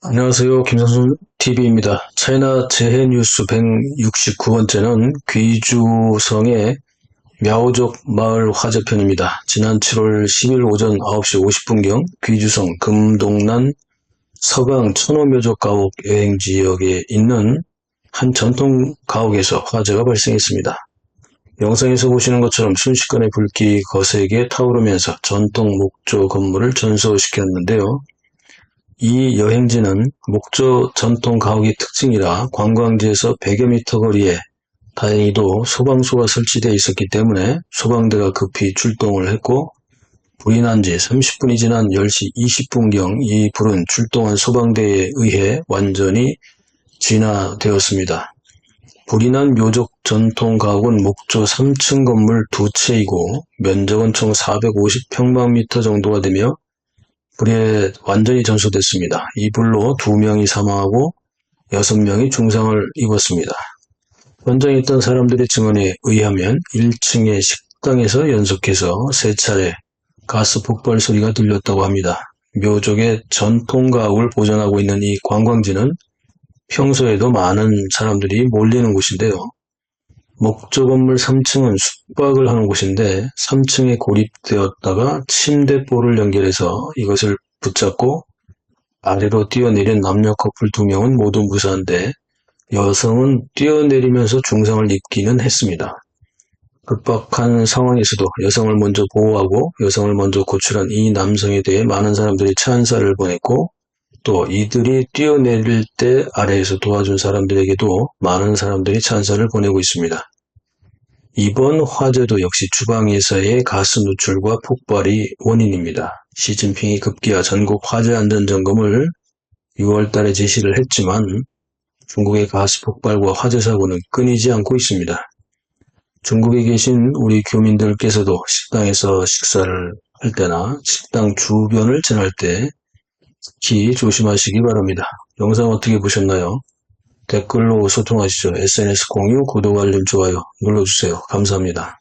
안녕하세요. 김선수 TV입니다. 차이나 재해 뉴스 169번째는 귀주성의 мя오족 마을 화재편입니다. 지난 7월 10일 오전 9시 50분경 귀주성 금동란 서강 천호묘족 가옥 여행지역에 있는 한 전통 가옥에서 화재가 발생했습니다. 영상에서 보시는 것처럼 순식간에 불길이 거세게 타오르면서 전통 목조 건물을 전소시켰는데요. 이 여행지는 목조 전통 가옥의 특징이라 관광지에서 100여 미터 거리에 다행히도 소방소가 설치되어 있었기 때문에 소방대가 급히 출동을 했고 불이 난 지 30분이 지난 10시 20분경 이 불은 출동한 소방대에 의해 완전히 진화되었습니다. 불이 난 묘족 전통 가옥은 목조 3층 건물 두 채이고 면적은 총 450평방미터 정도가 되며 불에 완전히 전소됐습니다. 이 불로 두 명이 사망하고 여섯 명이 중상을 입었습니다. 현장에 있던 사람들의 증언에 의하면 1층의 식당에서 연속해서 세 차례 가스 폭발 소리가 들렸다고 합니다. 묘족의 전통 가옥을 보존하고 있는 이 관광지는 평소에도 많은 사람들이 몰리는 곳인데요. 목조 건물 3층은 숙박을 하는 곳인데 3층에 고립되었다가 침대볼을 연결해서 이것을 붙잡고 아래로 뛰어내린 남녀 커플 두 명은 모두 무사한데 여성은 뛰어내리면서 중상을 입기는 했습니다. 급박한 상황에서도 여성을 먼저 보호하고 여성을 먼저 구출한 이 남성에 대해 많은 사람들이 찬사를 보냈고 또 이들이 뛰어내릴 때 아래에서 도와준 사람들에게도 많은 사람들이 찬사를 보내고 있습니다. 이번 화재도 역시 주방에서의 가스 누출과 폭발이 원인입니다. 시진핑이 급기야 전국 화재 안전 점검을 6월 달에 제시를 했지만 중국의 가스 폭발과 화재 사고는 끊이지 않고 있습니다. 중국에 계신 우리 교민들께서도 식당에서 식사를 할 때나 식당 주변을 지날 때 특히 조심하시기 바랍니다. 영상 어떻게 보셨나요? 댓글로 소통하시죠. SNS 공유, 구독, 알림, 좋아요 눌러주세요. 감사합니다.